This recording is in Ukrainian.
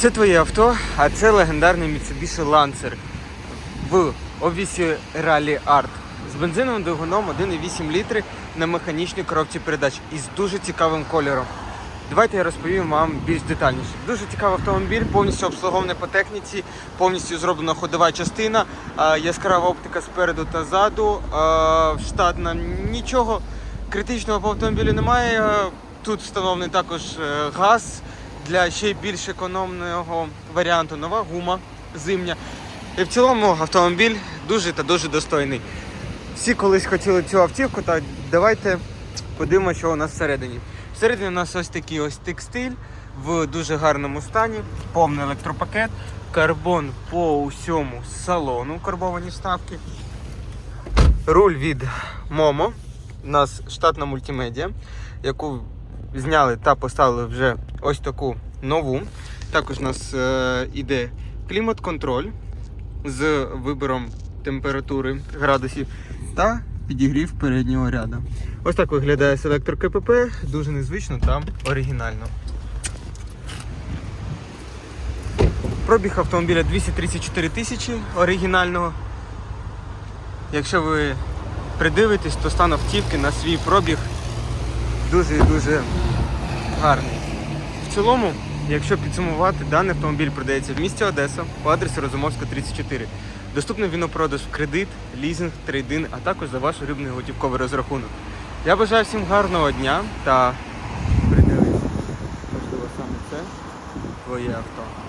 Це твоє авто, а це легендарний Mitsubishi Lancer в обвісі Rally Art з бензиновим двигуном 1,8 літри на механічній коробці передач із дуже цікавим кольором. Давайте я розповім вам більш детальніше. Дуже цікавий автомобіль, повністю обслугований по техніці, повністю зроблена ходова частина, яскрава оптика спереду та ззаду, штатна. Нічого критичного по автомобілю немає. Е, Тут встановлений також е, газ для ще більш економного варіанту. Нова гума зимня. І в цілому автомобіль дуже та дуже достойний. Всі колись хотіли цю автівку, так давайте подивимося, що у нас всередині. Всередині у нас ось такий ось текстиль в дуже гарному стані, повний електропакет, карбон по усьому салону, карбовані вставки. Руль від Momo. У нас штатна мультимедіа, яку зняли та поставили вже ось таку нову. Також у нас е, іде клімат-контроль з вибором температури градусів та підігрів переднього ряду. Ось так виглядає селектор КПП, дуже незвично та оригінально. Пробіг автомобіля 234 тисячі оригінального. Якщо ви придивитесь, то стан автівки на свій пробіг дуже і дуже гарний. В цілому, якщо підсумувати, даний автомобіль продається в місті Одеса по адресу Розумовська 34. Доступний він у продаж в кредит, лізинг, трейдин, а також за ваш улюблений готівковий розрахунок. Я бажаю всім гарного дня та придивись. Можливо, саме це твоє авто.